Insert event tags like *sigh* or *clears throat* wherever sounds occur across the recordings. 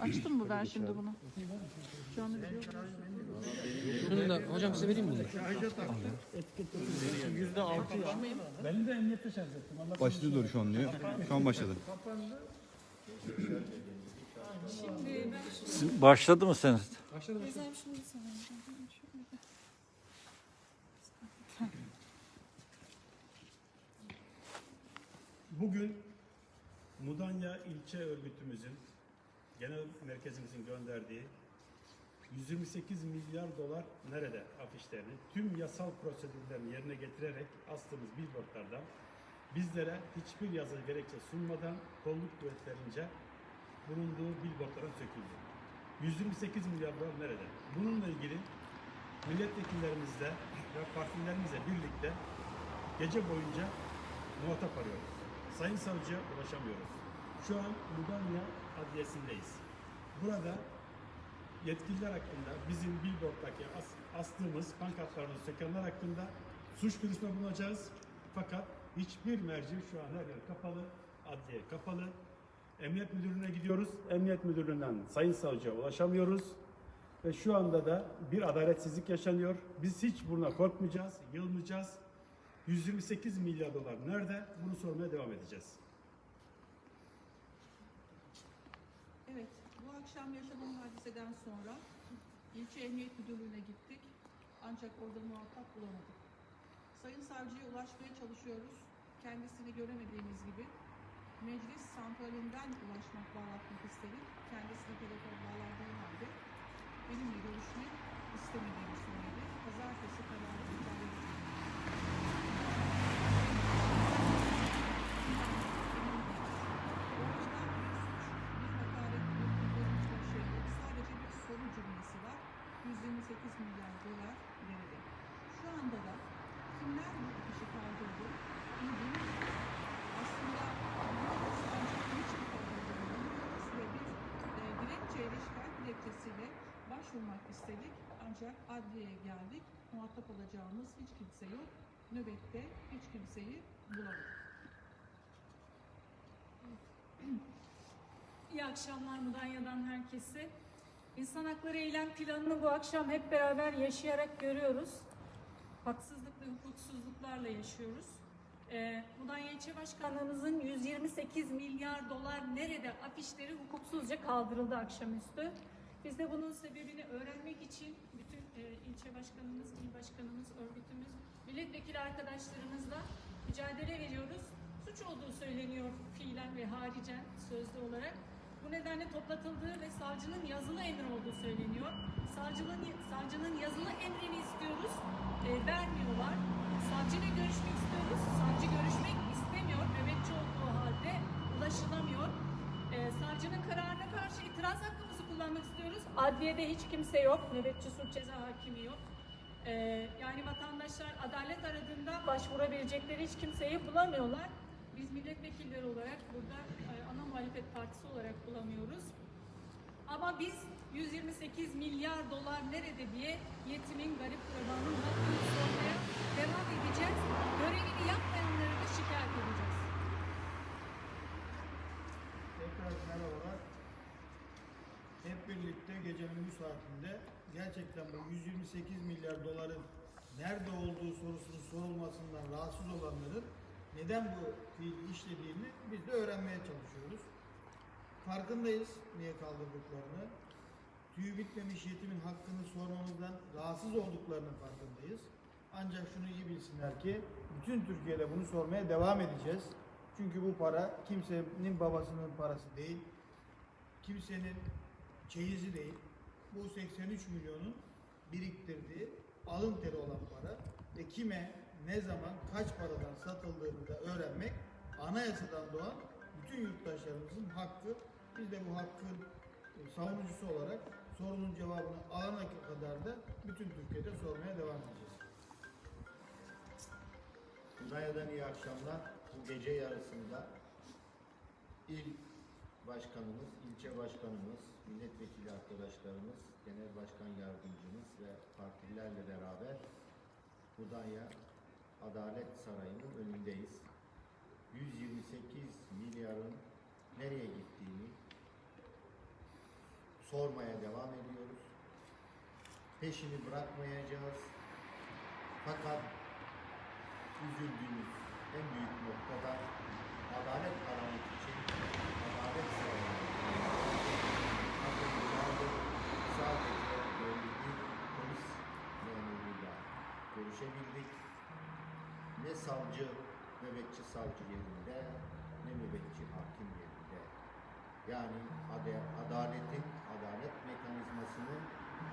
Açtım mı ben şimdi bunu? Şu anda video Şunu da hocam size vereyim mi bunu? Başlıyor şu an diyor. Şu an başladı. Başladı mı sen? Bugün Mudanya ilçe örgütümüzün genel merkezimizin gönderdiği 128 milyar dolar nerede afişlerini tüm yasal prosedürlerini yerine getirerek astığımız billboardlardan bizlere hiçbir yazılı gerekçe sunmadan kolluk kuvvetlerince bulunduğu billboardlara söküldü. 128 milyar dolar nerede? Bununla ilgili milletvekillerimizle ve partilerimizle birlikte gece boyunca muhatap arıyoruz. Sayın Savcı'ya ulaşamıyoruz. Şu an Mudanya Adliyesi'ndeyiz. Burada yetkililer hakkında bizim billboard'daki as- astığımız pankartlarını sökenler hakkında suç duyurusunda bulunacağız. Fakat hiçbir merci şu an her yer kapalı, adliye kapalı. Emniyet Müdürlüğü'ne gidiyoruz. Emniyet Müdürlüğü'nden Sayın Savcı'ya ulaşamıyoruz. Ve şu anda da bir adaletsizlik yaşanıyor. Biz hiç buna korkmayacağız, yılmayacağız. 128 milyar dolar nerede? Bunu sormaya devam edeceğiz. Evet, bu akşam yaşanan hadiseden sonra ilçe emniyet müdürlüğüne gittik. Ancak orada muhatap bulamadık. Sayın savcıya ulaşmaya çalışıyoruz. Kendisini göremediğimiz gibi meclis santralinden ulaşmak, bağlatmak istedik. Kendisine telefon bağlandığı halde benimle görüşmek istemediğini söyledi. Pazartesi kararı iptal edildi. Sadece bir soru cümlesi var. 128 milyar dolar nerede? Şu anda da kimler bu işi kaldırdı? İlgili aslında bunu sadece niçin kaldırdığını bilmiyoruz ve bir e, dilekçeyle şikayet dilekçesiyle başvurmak istedik. Ancak adliyeye geldik. Muhatap olacağımız hiç kimse yok. Nöbette hiç kimseyi bulamadık. İyi akşamlar Mudanya'dan herkese. İnsan Hakları Eylem Planı'nı bu akşam hep beraber yaşayarak görüyoruz. Haksızlık ve hukuksuzluklarla yaşıyoruz. Ee, Mudanya İlçe Başkanlığımızın 128 milyar dolar nerede afişleri hukuksuzca kaldırıldı akşamüstü. Biz de bunun sebebini öğrenmek için bütün e, ilçe başkanımız, il başkanımız, örgütümüz, milletvekili arkadaşlarımızla mücadele veriyoruz. Suç olduğu söyleniyor fiilen ve haricen sözlü olarak. Bu nedenle toplatıldığı ve savcının yazılı emir olduğu söyleniyor. Savcının, savcının yazılı emrini istiyoruz, e, vermiyorlar. Savcıyla görüşmek istiyoruz, kullanmak istiyoruz. Adliyede hiç kimse yok, nöbetçi suç ceza hakimi yok. E, yani vatandaşlar adalet aradığında başvurabilecekleri hiç kimseyi bulamıyorlar. Biz milletvekilleri olarak burada e, ana muhalefet partisi olarak bulamıyoruz. Ama biz 128 milyar dolar nerede diye yetimin, garip kurbanın hakkını sormaya devam edeceğiz. Görevini yapmayanları da şikayet edeceğiz. Tekrar merhabalar. Birlikte gecenin bu saatinde gerçekten bu 128 milyar doların nerede olduğu sorusunun sorulmasından rahatsız olanların neden bu fiili işlediğini biz de öğrenmeye çalışıyoruz. Farkındayız niye kaldırdıklarını. Tüyü bitmemiş yetimin hakkını sormamızdan rahatsız olduklarının farkındayız. Ancak şunu iyi bilsinler ki bütün Türkiye'de bunu sormaya devam edeceğiz. Çünkü bu para kimsenin babasının parası değil. Kimsenin çeyizi değil. Bu 83 milyonun biriktirdiği alın teri olan para ve kime ne zaman kaç paradan satıldığını da öğrenmek anayasadan doğan bütün yurttaşlarımızın hakkı. Biz de bu hakkın e, savunucusu olarak sorunun cevabını alana kadar da bütün Türkiye'de sormaya devam edeceğiz. Uzaya'dan iyi akşamlar. Bu gece yarısında il başkanımız, ilçe başkanımız, milletvekili arkadaşlarımız, genel başkan yardımcımız ve partililerle beraber Budanya Adalet Sarayı'nın önündeyiz. 128 milyarın nereye gittiğini sormaya devam ediyoruz. Peşini bırakmayacağız. Fakat üzüldüğümüz en büyük noktada adalet aramak görüşebildik. Ne savcı, nöbetçi savcı yerinde, ne nöbetçi hakim yerinde. Yani adaletin, adalet mekanizmasının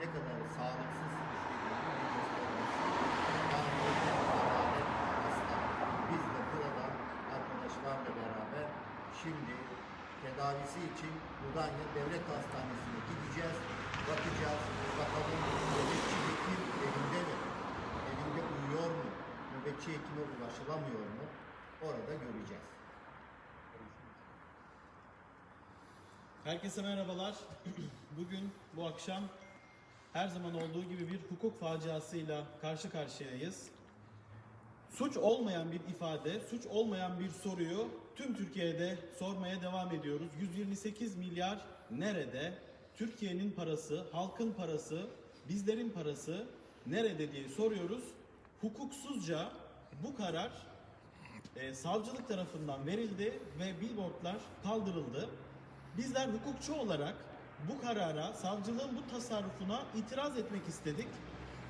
ne kadar sağlıksız işlediğini bir göstergesi. Yani adalet. Biz de burada arkadaşlarla beraber şimdi tedavisi için Mudanya Devlet Hastanesi'ne gideceğiz. Bakacağız. Bakalım nöbetçi hekim elinde mi? Elinde uyuyor mu? Nöbetçi hekime ulaşılamıyor mu? Orada göreceğiz. Herkese merhabalar. *clears throat* Bugün bu akşam her zaman olduğu gibi bir hukuk faciasıyla karşı karşıyayız. Suç olmayan bir ifade, suç olmayan bir soruyu tüm Türkiye'de sormaya devam ediyoruz. 128 milyar nerede? Türkiye'nin parası, halkın parası, bizlerin parası nerede diye soruyoruz. Hukuksuzca bu karar e, savcılık tarafından verildi ve billboardlar kaldırıldı. Bizler hukukçu olarak bu karara, savcılığın bu tasarrufuna itiraz etmek istedik.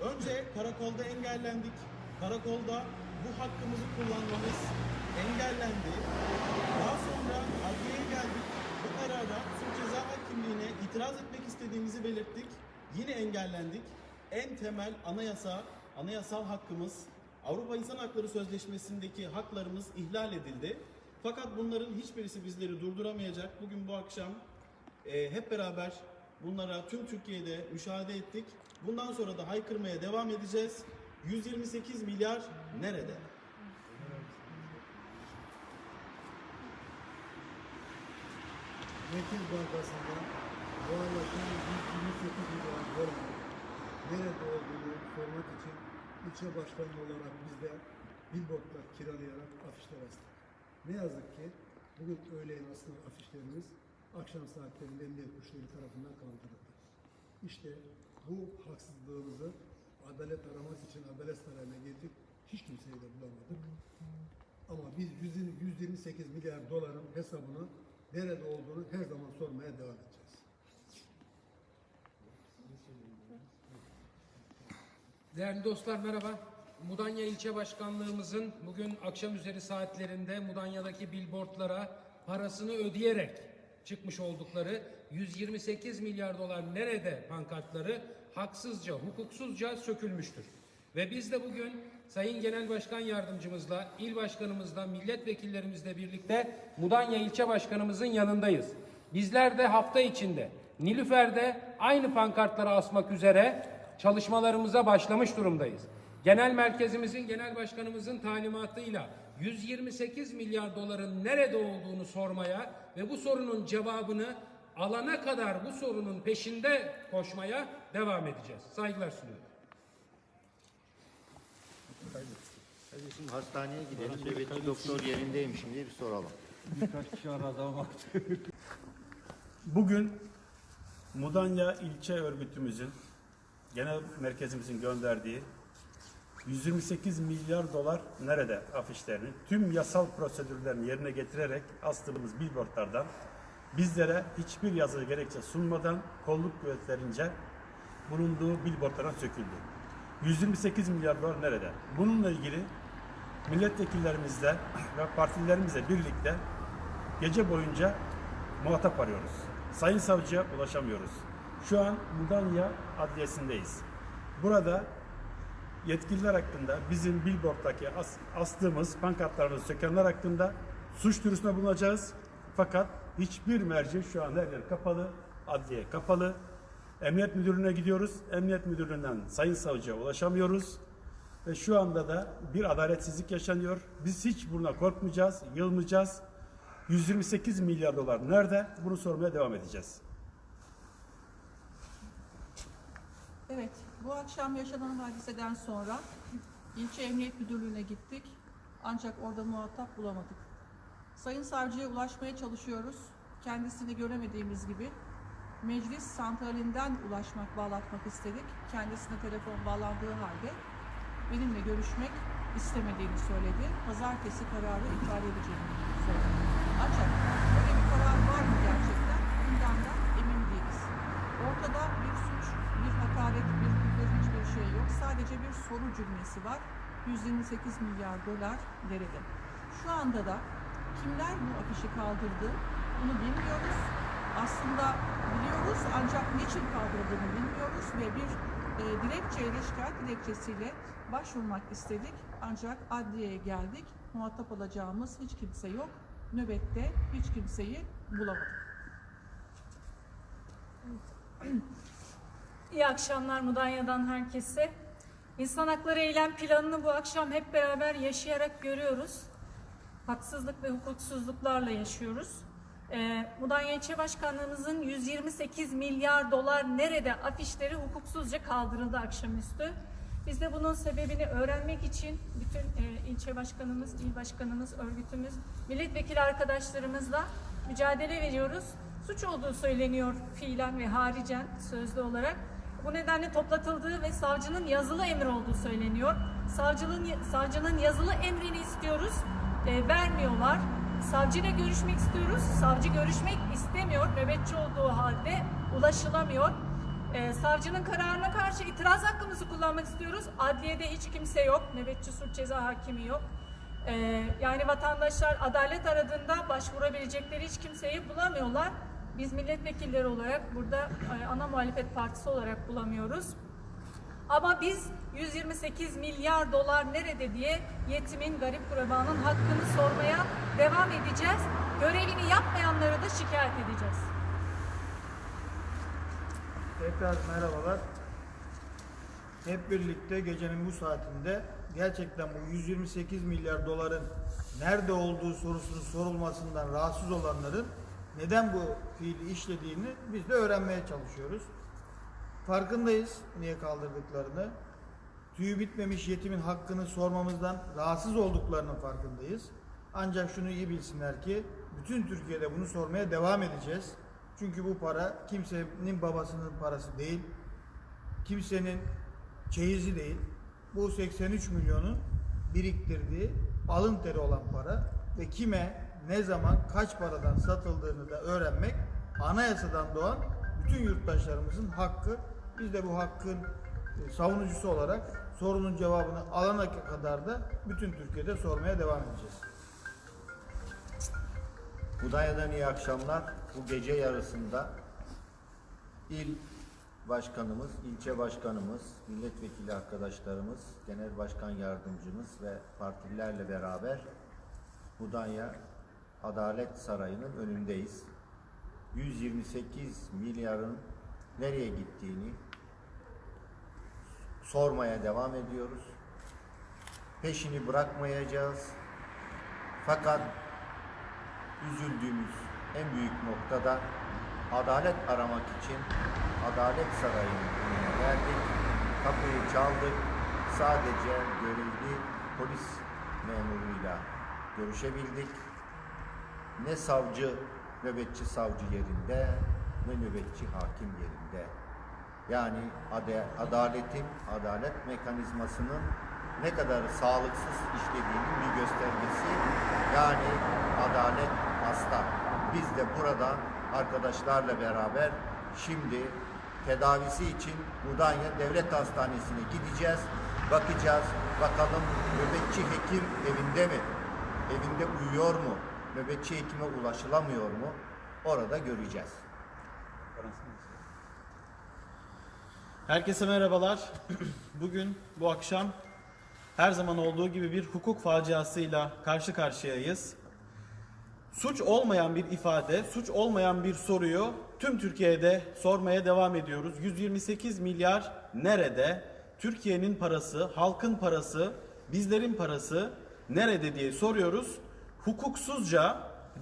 Önce karakolda engellendik. Karakolda bu hakkımızı kullanmamız engellendi. Daha sonra adliyeye geldik. Bu karara suç ceza hakimliğine itiraz etmek istediğimizi belirttik. Yine engellendik. En temel anayasa, anayasal hakkımız Avrupa İnsan Hakları Sözleşmesi'ndeki haklarımız ihlal edildi. Fakat bunların hiçbirisi bizleri durduramayacak. Bugün bu akşam e, hep beraber bunlara tüm Türkiye'de müşahede ettik. Bundan sonra da haykırmaya devam edeceğiz. 128 milyar nerede? Merkez Bankası'nda bu anlaşmanın 128 milyon dolar nerede olduğunu sormak için ilçe başkanı olarak biz de billboardlar kiralayarak afişler astık. Ne yazık ki bugün öğleyin asılan afişlerimiz akşam saatlerinde emniyet güçleri tarafından kaldırıldı. İşte bu haksızlığımızı adalet aramak için adalet sarayına geldik. Hiç kimseyi de bulamadık. Ama biz 100 128 milyar doların hesabını nerede olduğunu her zaman sormaya devam edeceğiz. Değerli dostlar merhaba. Mudanya İlçe Başkanlığımızın bugün akşam üzeri saatlerinde Mudanya'daki billboardlara parasını ödeyerek çıkmış oldukları 128 milyar dolar nerede pankartları haksızca, hukuksuzca sökülmüştür. Ve biz de bugün Sayın Genel Başkan Yardımcımızla, il başkanımızla, milletvekillerimizle birlikte Mudanya İlçe Başkanımızın yanındayız. Bizler de hafta içinde Nilüfer'de aynı pankartları asmak üzere çalışmalarımıza başlamış durumdayız. Genel merkezimizin, genel başkanımızın talimatıyla 128 milyar doların nerede olduğunu sormaya ve bu sorunun cevabını alana kadar bu sorunun peşinde koşmaya devam edeceğiz. Saygılar sunuyorum. Hadi şimdi hastaneye gidelim. Nöbetçi doktor yerindeymiş diye bir soralım. Birkaç kişi aradı ama Bugün Mudanya ilçe örgütümüzün genel merkezimizin gönderdiği 128 milyar dolar nerede afişlerini tüm yasal prosedürlerini yerine getirerek astığımız billboardlardan bizlere hiçbir yazılı gerekçe sunmadan kolluk kuvvetlerince bulunduğu billboardlardan söküldü. 128 milyar dolar nerede? Bununla ilgili milletvekillerimizle ve partilerimizle birlikte gece boyunca muhatap arıyoruz. Sayın Savcı'ya ulaşamıyoruz. Şu an Mudanya Adliyesi'ndeyiz. Burada yetkililer hakkında bizim billboard'daki as- astığımız pankartlarımızı sökenler hakkında suç duyurusunda bulunacağız. Fakat hiçbir merci şu an her yer kapalı, adliye kapalı. Emniyet Müdürlüğü'ne gidiyoruz. Emniyet Müdürlüğü'nden Sayın Savcı'ya ulaşamıyoruz. Ve şu anda da bir adaletsizlik yaşanıyor. Biz hiç buna korkmayacağız, yılmayacağız. 128 milyar dolar nerede? Bunu sormaya devam edeceğiz. Evet, bu akşam yaşanan hadiseden sonra ilçe emniyet müdürlüğüne gittik. Ancak orada muhatap bulamadık. Sayın savcıya ulaşmaya çalışıyoruz. Kendisini göremediğimiz gibi. meclis santralinden ulaşmak, bağlatmak istedik. Kendisine telefon bağlandığı halde benimle görüşmek istemediğini söyledi. Pazartesi kararı iptal edeceğini söyledi. Ancak böyle bir karar var mı gerçekten? Değiliz. Ortada bir suç, bir hakaret, bir küfür hiçbir şey yok. Sadece bir soru cümlesi var. 128 milyar dolar nerede? Şu anda da kimler bu afişi kaldırdı bunu bilmiyoruz. Aslında biliyoruz ancak niçin kaldırıldığını bilmiyoruz ve bir e, dilekçeyle, şikayet dilekçesiyle başvurmak istedik. Ancak adliyeye geldik. Muhatap alacağımız hiç kimse yok. Nöbette hiç kimseyi bulamadık. İyi akşamlar Mudanya'dan herkese. İnsan Hakları Eylem Planı'nı bu akşam hep beraber yaşayarak görüyoruz. Haksızlık ve hukuksuzluklarla yaşıyoruz. Ee, Mudanya İlçe Başkanlığımızın 128 milyar dolar nerede afişleri hukuksuzca kaldırıldı akşamüstü. Biz de bunun sebebini öğrenmek için bütün e, ilçe başkanımız, il başkanımız, örgütümüz, milletvekili arkadaşlarımızla mücadele veriyoruz. Suç olduğu söyleniyor fiilen ve haricen sözlü olarak. Bu nedenle toplatıldığı ve savcının yazılı emri olduğu söyleniyor. Savcının, savcının yazılı emrini istiyoruz, e, vermiyorlar. Savcıyla görüşmek istiyoruz, savcı görüşmek istemiyor. Nöbetçi olduğu halde ulaşılamıyor. Ee, savcının kararına karşı itiraz hakkımızı kullanmak istiyoruz. Adliyede hiç kimse yok. Nöbetçi suç ceza hakimi yok. Ee, yani vatandaşlar adalet aradığında başvurabilecekleri hiç kimseyi bulamıyorlar. Biz milletvekilleri olarak burada e, ana muhalefet partisi olarak bulamıyoruz. Ama biz 128 milyar dolar nerede diye yetimin, garip kurabanın hakkını sormaya devam edeceğiz. Görevini yapmayanları da şikayet edeceğiz. Tekrar merhabalar. Hep birlikte gecenin bu saatinde gerçekten bu 128 milyar doların nerede olduğu sorusunun sorulmasından rahatsız olanların neden bu fiili işlediğini biz de öğrenmeye çalışıyoruz. Farkındayız niye kaldırdıklarını. Tüyü bitmemiş yetimin hakkını sormamızdan rahatsız olduklarının farkındayız. Ancak şunu iyi bilsinler ki bütün Türkiye'de bunu sormaya devam edeceğiz. Çünkü bu para kimsenin babasının parası değil. Kimsenin çeyizi değil. Bu 83 milyonun biriktirdiği alın teri olan para ve kime ne zaman kaç paradan satıldığını da öğrenmek anayasadan doğan bütün yurttaşlarımızın hakkı. Biz de bu hakkın e, savunucusu olarak sorunun cevabını alana kadar da bütün Türkiye'de sormaya devam edeceğiz. Mudanya'dan iyi akşamlar. Bu gece yarısında il başkanımız, ilçe başkanımız, milletvekili arkadaşlarımız, genel başkan yardımcımız ve partililerle beraber Mudanya Adalet Sarayı'nın önündeyiz. 128 milyarın nereye gittiğini sormaya devam ediyoruz. Peşini bırakmayacağız. Fakat üzüldüğümüz en büyük noktada adalet aramak için Adalet Sarayı'nın önüne geldik. Kapıyı çaldık. Sadece görevli polis memuruyla görüşebildik. Ne savcı, nöbetçi savcı yerinde, ne nöbetçi hakim yerinde. Yani ada- adaletin, adalet mekanizmasının ne kadar sağlıksız işlediğinin bir göstergesi. Yani adalet hasta. Biz de buradan arkadaşlarla beraber şimdi tedavisi için Mudanya Devlet Hastanesi'ne gideceğiz. Bakacağız. Bakalım nöbetçi hekim evinde mi? Evinde uyuyor mu? Nöbetçi hekime ulaşılamıyor mu? Orada göreceğiz. Herkese merhabalar. Bugün bu akşam her zaman olduğu gibi bir hukuk faciasıyla karşı karşıyayız. Suç olmayan bir ifade, suç olmayan bir soruyu tüm Türkiye'de sormaya devam ediyoruz. 128 milyar nerede? Türkiye'nin parası, halkın parası, bizlerin parası nerede diye soruyoruz. Hukuksuzca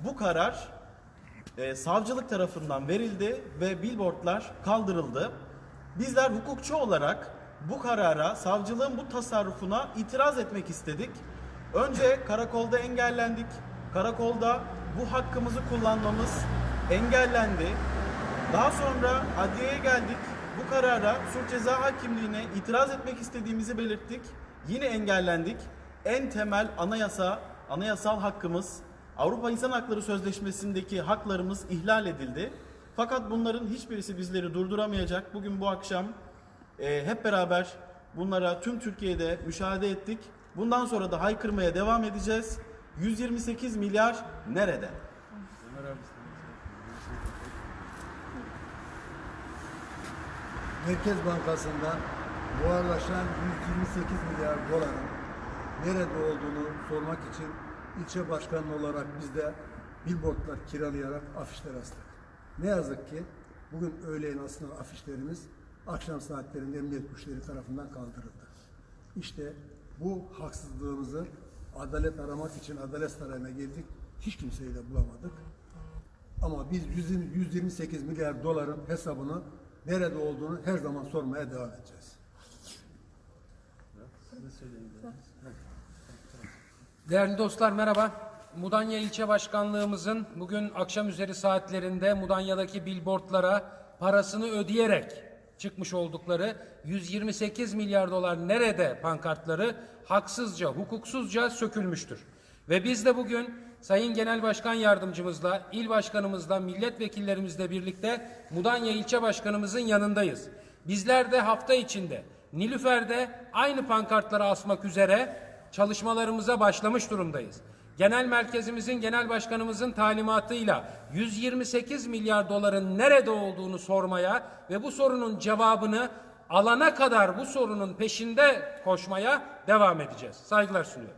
bu karar e, savcılık tarafından verildi ve billboardlar kaldırıldı. Bizler hukukçu olarak bu karara, savcılığın bu tasarrufuna itiraz etmek istedik. Önce karakolda engellendik. Karakolda bu hakkımızı kullanmamız engellendi. Daha sonra adliyeye geldik. Bu karara suç ceza hakimliğine itiraz etmek istediğimizi belirttik. Yine engellendik. En temel anayasa, anayasal hakkımız, Avrupa İnsan Hakları Sözleşmesi'ndeki haklarımız ihlal edildi. Fakat bunların hiçbirisi bizleri durduramayacak. Bugün bu akşam e, hep beraber bunlara tüm Türkiye'de müşahede ettik. Bundan sonra da haykırmaya devam edeceğiz. 128 milyar nerede? Merkez Bankası'ndan buharlaşan 128 milyar doların nerede olduğunu sormak için ilçe başkanı olarak biz de billboardlar kiralayarak afişler astık. Ne yazık ki bugün öğleyin aslında afişlerimiz akşam saatlerinde emniyet güçleri tarafından kaldırıldı. İşte bu haksızlığımızı adalet aramak için adalet sarayına geldik. Hiç kimseyi de bulamadık. Ama biz 100 128 milyar doların hesabını nerede olduğunu her zaman sormaya devam edeceğiz. Değerli dostlar merhaba. Mudanya İlçe Başkanlığımızın bugün akşam üzeri saatlerinde Mudanya'daki billboardlara parasını ödeyerek çıkmış oldukları 128 milyar dolar nerede pankartları haksızca, hukuksuzca sökülmüştür. Ve biz de bugün Sayın Genel Başkan Yardımcımızla, il başkanımızla, milletvekillerimizle birlikte Mudanya İlçe Başkanımızın yanındayız. Bizler de hafta içinde Nilüfer'de aynı pankartları asmak üzere çalışmalarımıza başlamış durumdayız. Genel merkezimizin, genel başkanımızın talimatıyla 128 milyar doların nerede olduğunu sormaya ve bu sorunun cevabını alana kadar bu sorunun peşinde koşmaya devam edeceğiz. Saygılar sunuyorum.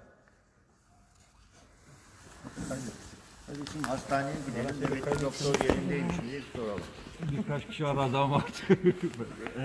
Hastaneye gidelim. Nöbetçi doktor yerindeymiş diye soralım. Birkaç kişi aradı ama artık *laughs*